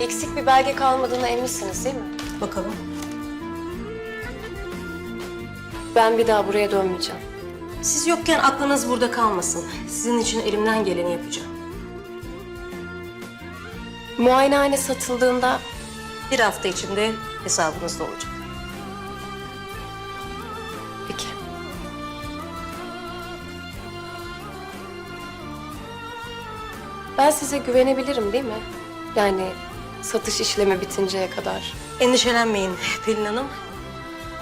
Eksik bir belge kalmadığına eminsiniz değil mi? Bakalım. Ben bir daha buraya dönmeyeceğim. Siz yokken aklınız burada kalmasın. Sizin için elimden geleni yapacağım. Muayenehane satıldığında Bir hafta içinde hesabınızda olacak. peki. Ben size güvenebilirim değil mi? Yani satış işlemi bitinceye kadar. Endişelenmeyin Pelin Hanım.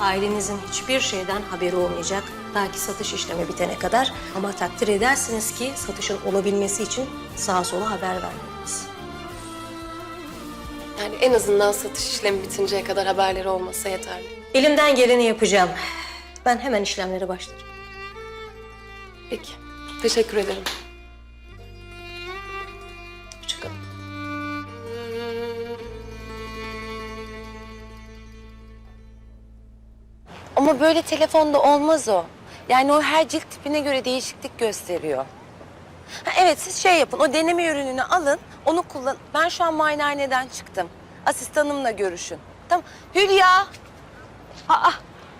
Ailenizin hiçbir şeyden haberi olmayacak. Ta ki satış işlemi bitene kadar. Ama takdir edersiniz ki satışın olabilmesi için sağa sola haber vermeliyiz. Yani en azından satış işlemi bitinceye kadar haberleri olmasa yeterli. Elimden geleni yapacağım. Ben hemen işlemlere başlarım. Peki. Teşekkür ederim. Ama böyle telefonda olmaz o. Yani o her cilt tipine göre değişiklik gösteriyor. Ha, evet siz şey yapın, o deneme ürününü alın, onu kullan. Ben şu an muayenehaneden çıktım. Asistanımla görüşün. Tamam. Hülya! Aa,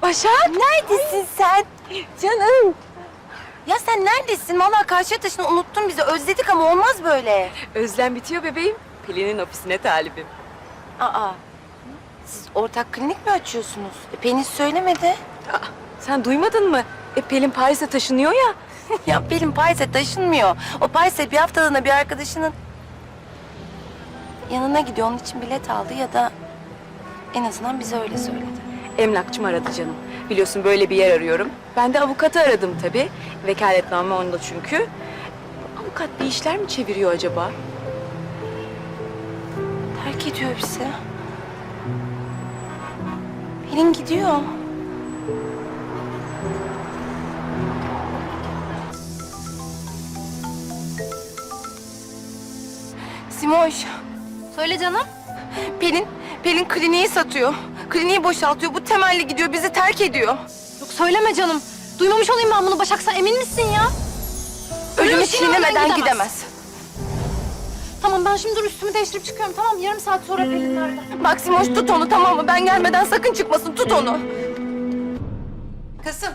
Başak! Neredesin sen? Canım! Ya sen neredesin? Vallahi karşıya taşını unuttun bizi. Özledik ama olmaz böyle. Özlem bitiyor bebeğim. Pelin'in ofisine talibim. Aa, siz ortak klinik mi açıyorsunuz? E, Pelin söylemedi. Sen duymadın mı? E Pelin Paris'e taşınıyor ya. Ya Pelin Paris'e taşınmıyor. O Paris'e bir haftalığına bir arkadaşının yanına gidiyor. Onun için bilet aldı ya da en azından bize öyle söyledi. Emlakçım aradı canım. Biliyorsun böyle bir yer arıyorum. Ben de avukatı aradım tabii. Vekaletname onda çünkü. Avukat bir işler mi çeviriyor acaba? Terk ediyor bizi. Pelin gidiyor. Simoş. Söyle canım. Pelin, Pelin kliniği satıyor. Kliniği boşaltıyor. Bu temelli gidiyor. Bizi terk ediyor. Yok söyleme canım. Duymamış olayım ben bunu. Başak sen emin misin ya? Ölümü çiğnemeden çiğnemeden gidemez. Tamam ben şimdi dur üstümü değiştirip çıkıyorum. Tamam yarım saat sonra Pelin nerede? Bak Simoş tut onu tamam mı? Ben gelmeden sakın çıkmasın. Tut onu. Kızım,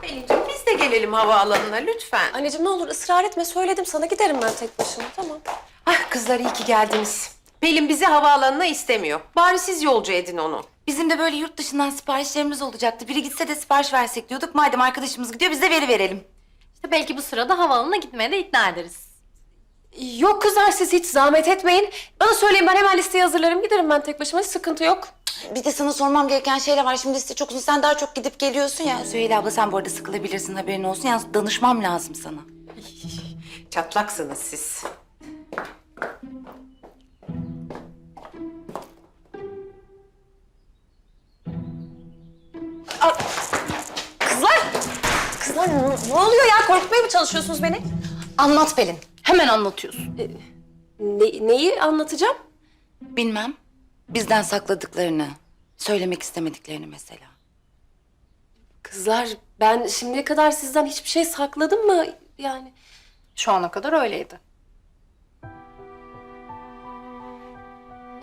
Pelin'ciğim biz de gelelim havaalanına lütfen. Anneciğim ne olur ısrar etme. Söyledim sana giderim ben tek başıma. Tamam. Ah kızlar iyi ki geldiniz. Pelin bizi havaalanına istemiyor. Bari siz yolcu edin onu. Bizim de böyle yurt dışından siparişlerimiz olacaktı. Biri gitse de sipariş versek diyorduk. Madem arkadaşımız gidiyor biz de veri verelim. İşte belki bu sırada havaalanına gitmeye de ikna ederiz. Yok kızlar siz hiç zahmet etmeyin. Bana söyleyin ben hemen listeyi hazırlarım. Giderim ben tek başıma. Hiç sıkıntı yok. Bir de sana sormam gereken şeyler var. Şimdi liste çok uzun. Sen daha çok gidip geliyorsun ya. Süheyla abla sen bu arada sıkılabilirsin haberin olsun. Yalnız danışmam lazım sana. Çatlaksınız siz. Kızlar ne, ne oluyor ya? Korkutmaya mı çalışıyorsunuz beni? Anlat Pelin. Hemen anlatıyorsun. Ne- neyi anlatacağım? Bilmem. Bizden sakladıklarını, söylemek istemediklerini mesela. Kızlar ben şimdiye kadar sizden hiçbir şey sakladım mı? Yani Şu ana kadar öyleydi.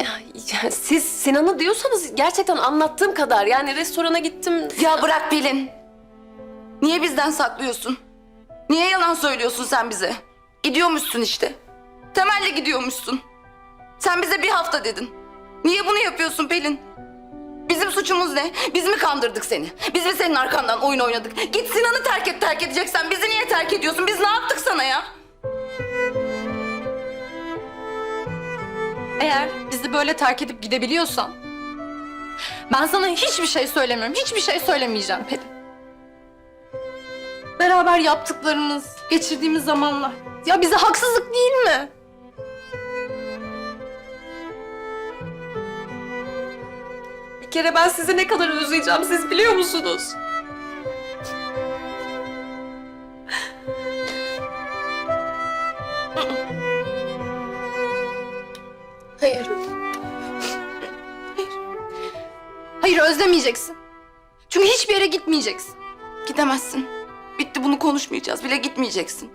ya, ya siz Sinan'ı diyorsanız gerçekten anlattığım kadar. Yani restorana gittim. Ya bırak Pelin. Niye bizden saklıyorsun? Niye yalan söylüyorsun sen bize? Gidiyormuşsun işte. Temelli gidiyormuşsun. Sen bize bir hafta dedin. Niye bunu yapıyorsun Pelin? Bizim suçumuz ne? Biz mi kandırdık seni? Biz mi senin arkandan oyun oynadık? Git Sinan'ı terk et terk edeceksen bizi niye terk ediyorsun? Biz ne yaptık sana ya? Eğer bizi böyle terk edip gidebiliyorsan... ...ben sana hiçbir şey söylemiyorum. Hiçbir şey söylemeyeceğim Pelin. Beraber yaptıklarımız, geçirdiğimiz zamanlar... ...ya bize haksızlık değil mi? Bir kere ben sizi ne kadar özleyeceğim siz biliyor musunuz? Hayır. Hayır özlemeyeceksin. Çünkü hiçbir yere gitmeyeceksin. Gidemezsin. Bitti bunu konuşmayacağız bile gitmeyeceksin.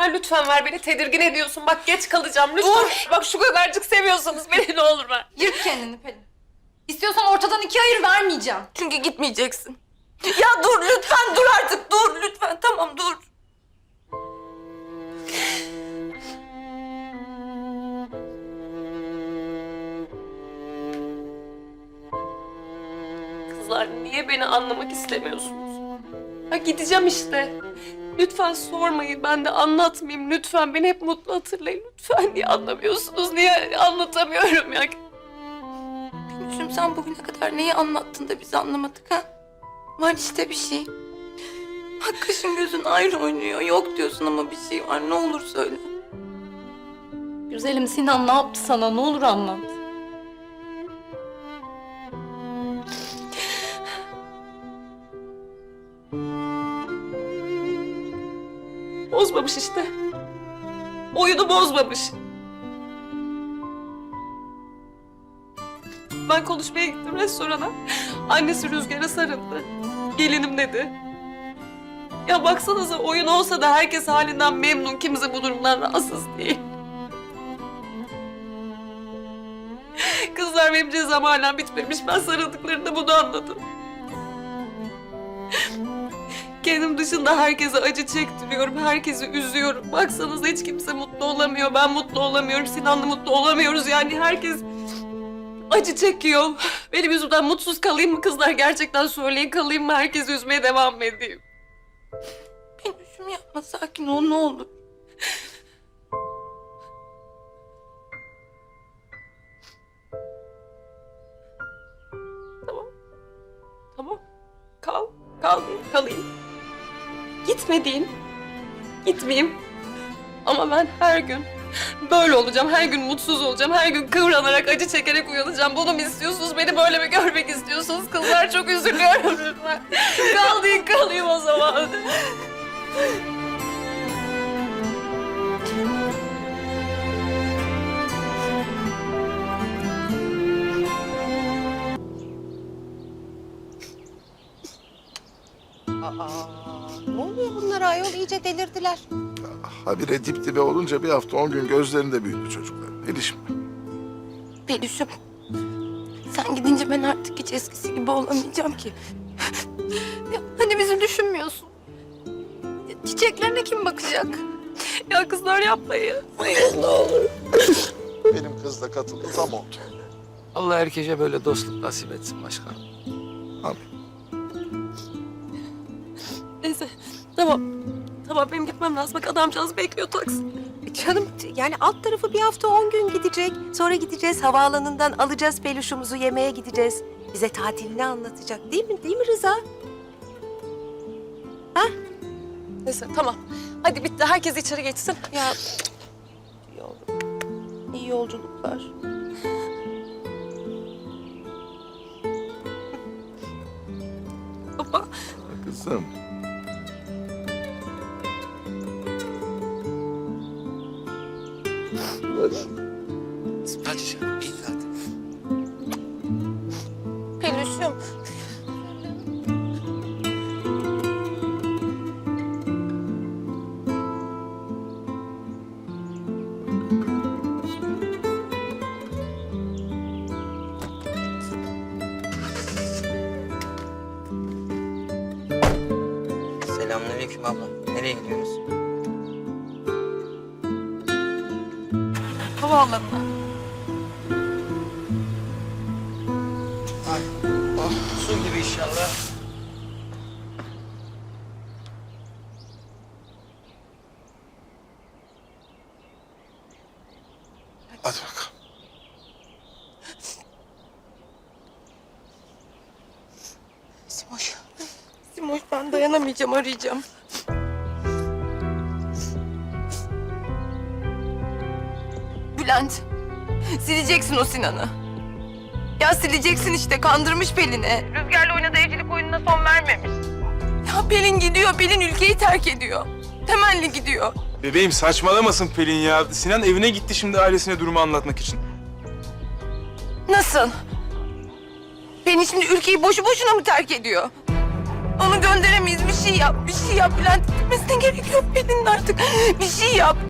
Maksimal lütfen ver beni tedirgin ediyorsun. Bak geç kalacağım lütfen. Bak şu kadarcık seviyorsanız beni ne olur ver. Yırt kendini Pelin. İstiyorsan ortadan ikiye ayır vermeyeceğim. Çünkü gitmeyeceksin. Ya dur lütfen dur artık dur lütfen tamam dur. Kızlar niye beni anlamak istemiyorsunuz? Ha gideceğim işte. Lütfen sormayın ben de anlatmayayım. Lütfen beni hep mutlu hatırlayın. Lütfen niye anlamıyorsunuz? Niye anlatamıyorum ya? Gülüşüm sen bugüne kadar neyi anlattın da biz anlamadık ha? Var işte bir şey. Bak kaşın gözün ayrı oynuyor. Yok diyorsun ama bir şey var. Ne olur söyle. Güzelim Sinan ne yaptı sana? Ne olur anlat. Bozmamış işte. Oyunu bozmamış. Ben konuşmaya gittim restorana. Annesi Rüzgar'a sarıldı. Gelinim dedi. Ya baksanıza oyun olsa da herkes halinden memnun. Kimse bu durumdan rahatsız değil. Kızlar benim cezam hala bitmemiş. Ben sarıldıklarında bunu anladım. Kendim dışında herkese acı çektiriyorum, herkesi üzüyorum. Baksanıza hiç kimse mutlu olamıyor, ben mutlu olamıyorum, Sinan'la mutlu olamıyoruz. Yani herkes acı çekiyor. Benim yüzümden mutsuz kalayım mı kızlar? Gerçekten söyleyin kalayım mı? Herkesi üzmeye devam edeyim? Gülüşüm yapma sakin ol ne olur. Gitmeyeyim. Ama ben her gün böyle olacağım. Her gün mutsuz olacağım. Her gün kıvranarak, acı çekerek uyanacağım. Bunu mu istiyorsunuz? Beni böyle mi görmek istiyorsunuz? Kızlar çok üzülüyorum lütfen. Kal deyin kalayım o zaman. Ne oluyor bunlara ayol? İyice delirdiler. Habire dip dibe olunca bir hafta on gün gözlerinde büyüdü çocuklar. Erişim. Peluşum. Sen gidince ben artık hiç eskisi gibi olamayacağım ki. Ya, hani bizi düşünmüyorsun? Ya, Çiçeklerine kim bakacak? Ya kızlar yapmayın. Benim kız da katıldı tam oldu. Allah herkese böyle dostluk nasip etsin başkanım. Tamam benim gitmem lazım. Bak adamcağız bekliyor taksi. Canım yani alt tarafı bir hafta on gün gidecek. Sonra gideceğiz havaalanından alacağız peluşumuzu yemeğe gideceğiz. Bize tatilini anlatacak değil mi? Değil mi Rıza? Neyse tamam. Hadi bitti. Herkes içeri geçsin. Ya yavrum. İyi yolculuklar. Baba. Kızım. Havaalanına. Su gibi inşallah. Hadi bakalım. Simoş. Simoş ben dayanamayacağım arayacağım. Bülent. Sileceksin o Sinan'ı. Ya sileceksin işte kandırmış Pelin'i. Rüzgar'la oynadığı evcilik oyununa son vermemiş. Ya Pelin gidiyor, Pelin ülkeyi terk ediyor. Temelli gidiyor. Bebeğim saçmalamasın Pelin ya. Sinan evine gitti şimdi ailesine durumu anlatmak için. Nasıl? Pelin şimdi ülkeyi boşu boşuna mı terk ediyor? Onu gönderemeyiz. Bir şey yap. Bir şey yap. Bülent gitmesine gerek yok Pelin artık. Bir şey yap.